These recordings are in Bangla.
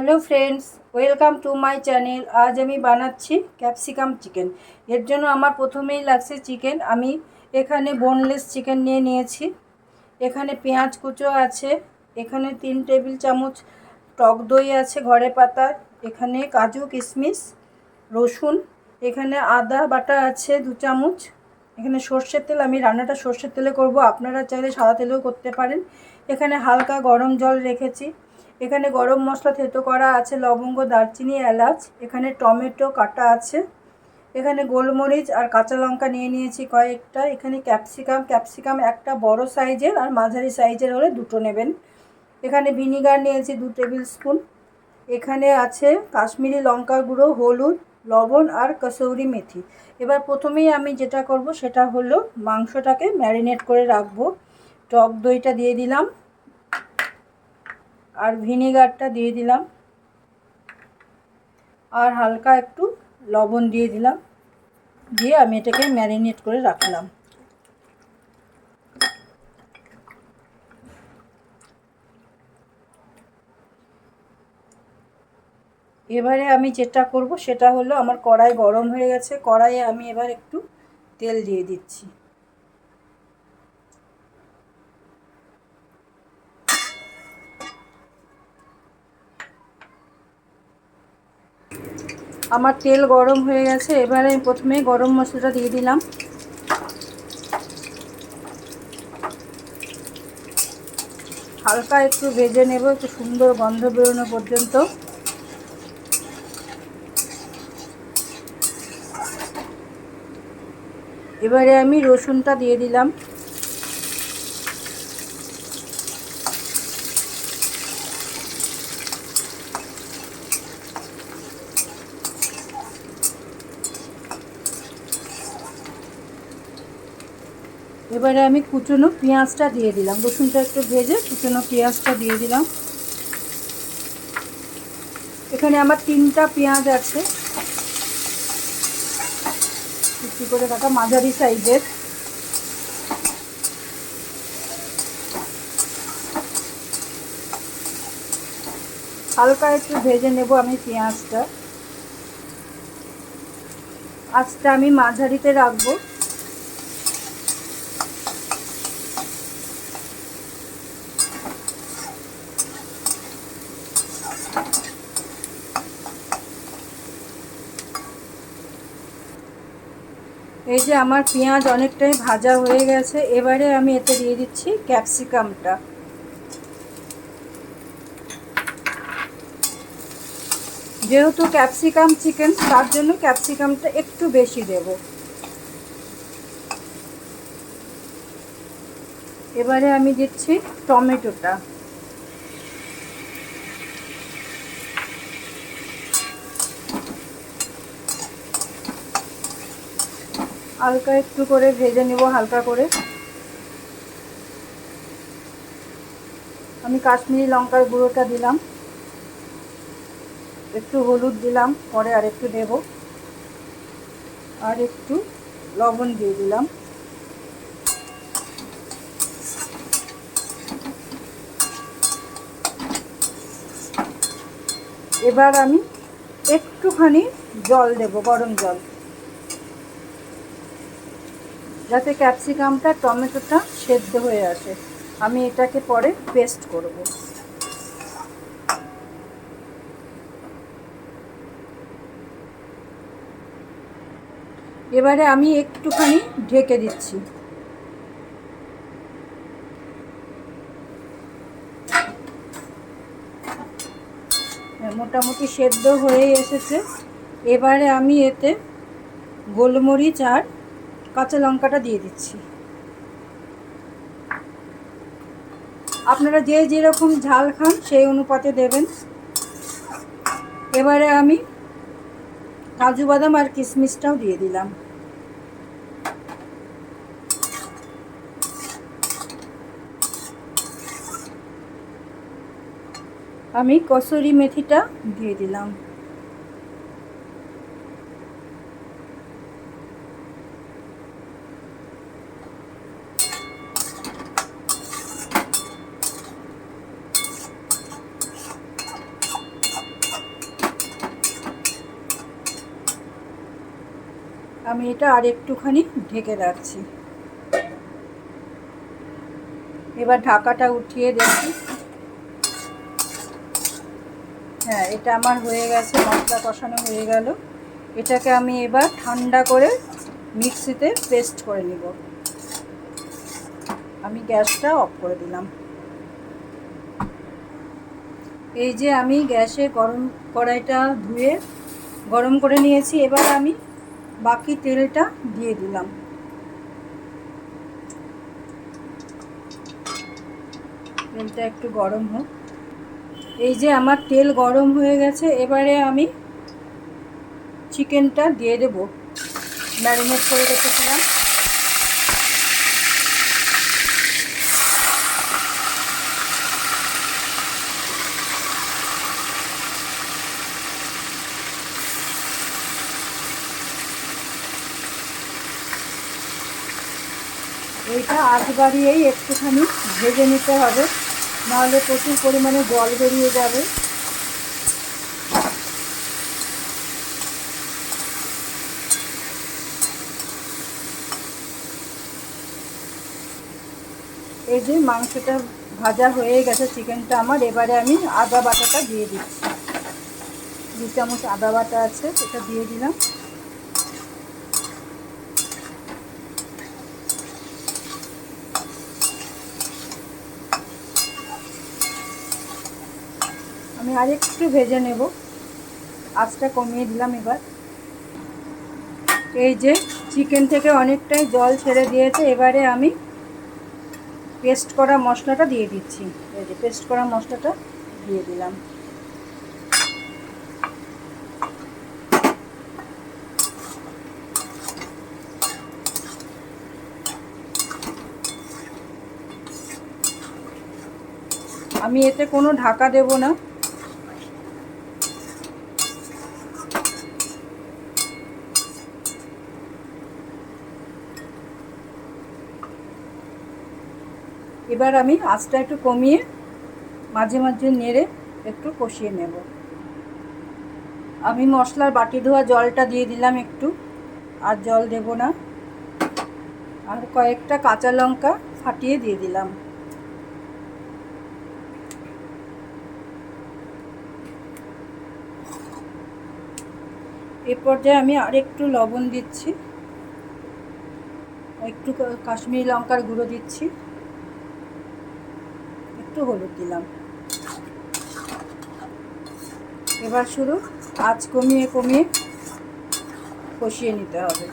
Hello friends, welcome to my channel. আজ আমি বানাচ্ছি ক্যাপসিকাম চিকেন। এর জন্য আমার প্রথমেই লাগছে চিকেন। আমি এখানে বোনলেস চিকেন নিয়ে নিয়েছি। এখানে পেঁয়াজ কুচো আছে। এখানে তিন টেবিল চামচ টক দই আছে ঘরে পাতা এখানে কাজু কিশমিশ, রসুন। এখানে আদা বাটা আছে দু চামচ। এখানে সর্ষের তেল, আমি রান্নাটা সর্ষের তেলে করব। আপনারা চাইলে সাদা তেলেও করতে পারেন। এখানে হালকা গরম জল রেখেছি। এখানে গরম মশলা থেতো করা আছে লবঙ্গ, দারচিনি, এলাচ, এখানে টমেটো কাটা আছে। এখানে গোলমরিচ আর কাঁচা লঙ্কা নিয়ে নিয়েছি কয়েকটা। এখানে ক্যাপসিকাম ক্যাপসিকাম একটা বড় সাইজের আর মাঝারি সাইজের হলে দুটো নেবেন। এখানে ভিনিগার নিয়েছি দু টেবিল স্পুন। এখানে আছে কাশ্মীরি লঙ্কার গুঁড়ো, হলুদ, লবণ আর কসৌরি মেথি। এবার প্রথমেই আমি যেটা করব সেটা হলো মাংসটাকে ম্যারিনেট করে রাখব। টক দইটা দিয়ে দিলাম। আর ভিনেগারটা দিয়ে দিলাম। আর হালকা একটু লবণ দিয়ে দিলাম। দিয়ে আমি এটাকে ম্যারিনেট করে রাখলাম। এবারে আমি যেটা করব সেটা হলো আমার কড়াই গরম হয়ে গেছে। কড়াইয়ে আমি এবার একটু তেল দিয়ে দিচ্ছি। আমার তেল গরম হয়ে গেছে, এবারে আমি প্রথমে গরম মশলাটা দিয়ে দিলাম। হালকা একটু ভেজে নেব, একটু সুন্দর গন্ধ বেরোনো পর্যন্ত। এবারে আমি রসুনটা দিয়ে দিলাম। এবারে আমি কুচনো পেঁয়াজটা দিয়ে দিলাম। রসুনটা একটু ভেজে কুচনো পেঁয়াজটা দিয়ে দিলাম। এখানে আমার তিনটা পেঁয়াজ আছে। কুচি করে কাটা, মাঝারি সাইজের। হালকা একটু ভেজে নেব আমি পেঁয়াজটা। আজটা আমি মাঝারিতে রাখব। এই যে আমার পেঁয়াজ অনেকটাই ভাজা হয়ে গেছে, এবারে আমি এতে দিয়ে দিচ্ছি ক্যাপসিকামটা। যেহেতু ক্যাপসিকাম চিকেন, তার জন্য ক্যাপসিকামটা একটু বেশি দেব। এবারে আমি দিচ্ছি টমেটোটা। হালকা একটু করে ভেজে নেব, হালকা করে। আমি কাশ্মীরি লঙ্কার গুঁড়োটা দিলাম। একটু হলুদ দিলাম, পরে আর একটু দেব। আর একটু লবণ দিয়ে দিলাম। এবার আমি একটুখানি জল দেব, গরম জল। যাতে ক্যাপসিকামটা, টমেটোটা সেদ্ধ হয়ে আসে। আমি এটাকে পরে পেস্ট করব। এবারে আমি একটুখানি ঢেকে দিচ্ছি। মোটামুটি সেদ্ধ হয়ে এসেছে। এবারে আমি এতে গোলমরিচ আর কাঁচা লঙ্কাটা দিয়ে দিচ্ছি। আপনারা যে যেরকম ঝাল খান, সেই অনুপাতে দেবেন। এবারে আমি কাজু বাদাম আর কিশমিশটাও দিয়ে দিলাম। আমি কসুরি মেথিটা দিয়ে দিলাম। আমি এটা আর একটুখানি ঢেকে রাখছি। এবার ঢাকাটা উঠিয়ে দেখি। হ্যাঁ এটা আমার হয়ে গেছে, মশলা কষানো হয়ে গেল। এটাকে আমি এবার ঠান্ডা করে মিক্সিতে পেস্ট করে নিব। আমি গ্যাসটা অফ করে দিলাম। এই যে আমি গ্যাসে গরম কড়াইটা ধুয়ে গরম করে নিয়েছি, এবার আমি বাকি তেলটা দিয়ে দিলাম। তেলটা একটু গরম হোক। এই যে আমার তেল গরম হয়ে গেছে, এবারে আমি চিকেনটা দিয়ে দেবো। ম্যারিনেট করে রেখেছিলাম। এইটা আজ বাড়িয়েই একটুখানি ভেজে নিতে হবে, নাহলে প্রচুর পরিমাণে জল বেরিয়ে যাবে। এই যে মাংসটা ভাজা হয়ে গেছে চিকেনটা আমার, এবারে আমি আদা বাটাটা দিয়ে দিচ্ছি। দু চামচ আদা বাটা আছে এটা দিয়ে দিলাম। আমি আরেকটু ভেজে নেব। আঁচটা কমিয়ে দিলাম এবার। এই যে চিকেন থেকে অনেকটাই জল ছেড়ে দিয়েছে, এবারে আমি পেস্ট করা মশলাটা দিয়ে দিচ্ছি। এই যে পেস্ট করা মশলাটা দিয়ে দিলাম। আমি এতে কোনো ঢাকা দেব না। এবার আমি আঁচটা একটু কমিয়ে মাঝে মাঝে নেড়ে একটু কষিয়ে নেব। আমি মশলার বাটি ধোয়া জলটা দিয়ে দিলাম একটু, আর জল দেব না। আর কয়েকটা কাঁচা লঙ্কা ফাটিয়ে দিয়ে দিলাম। এ পর্যায়ে আমি আর একটু লবণ দিচ্ছি, একটু কাশ্মীরি লঙ্কার গুঁড়ো দিচ্ছি। একটু হলুদ দিলাম। এবার শুরু আঁচ কমিয়ে কমিয়ে কষিয়ে নিতে হবে।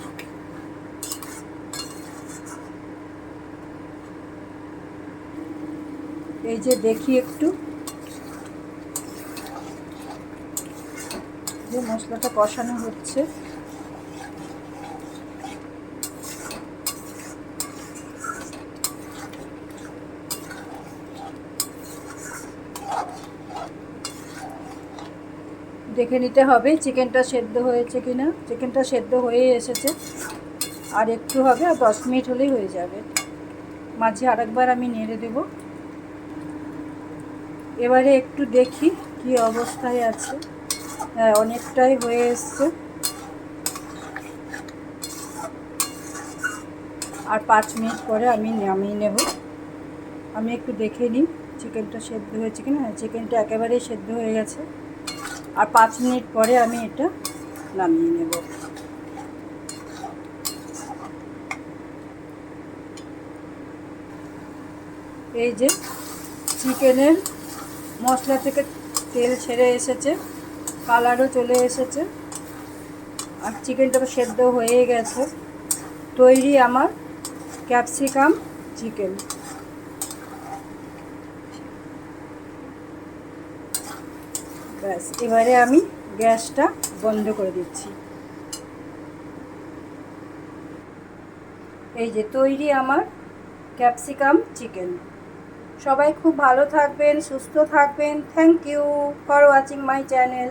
এই যে দেখি একটু। যে মশলাটা কষানো হচ্ছে। দেখে নিতে হবে চিকেনটা সেদ্ধ হয়েছে কি না চিকেনটা সেদ্ধ হয়ে এসেছে। আর একটু হবে, আর দশ মিনিট হলেই হয়ে যাবে। মাঝে আরেকবার আমি নেড়ে দেব। এবারে একটু দেখি কি অবস্থায় আছে। হ্যাঁ অনেকটাই হয়ে এসছে। আর পাঁচ মিনিট পরে আমি নামিয়ে নেব। আমি একটু দেখে নিই চিকেনটা সেদ্ধ হয়েছে কিনা। হ্যাঁ চিকেনটা একেবারেই সেদ্ধ হয়ে গেছে। আর পাঁচ মিনিট পরে আমি এটা নামিয়ে নেব। এই যে চিকেনের মশলা থেকে তেল ছেড়ে এসেছে, কালারও চলে এসেছে, আর চিকেনটা তো সেদ্ধ হয়ে গেছে। তৈরি আমার ক্যাপসিকাম চিকেন। ব্যাস, এবারে আমি গ্যাসটা বন্ধ করে দিচ্ছি। এই যে তৈরি আমার ক্যাপসিকাম চিকেন। সবাই খুব ভালো থাকবেন, সুস্থ থাকবেন। Thank you for watching my channel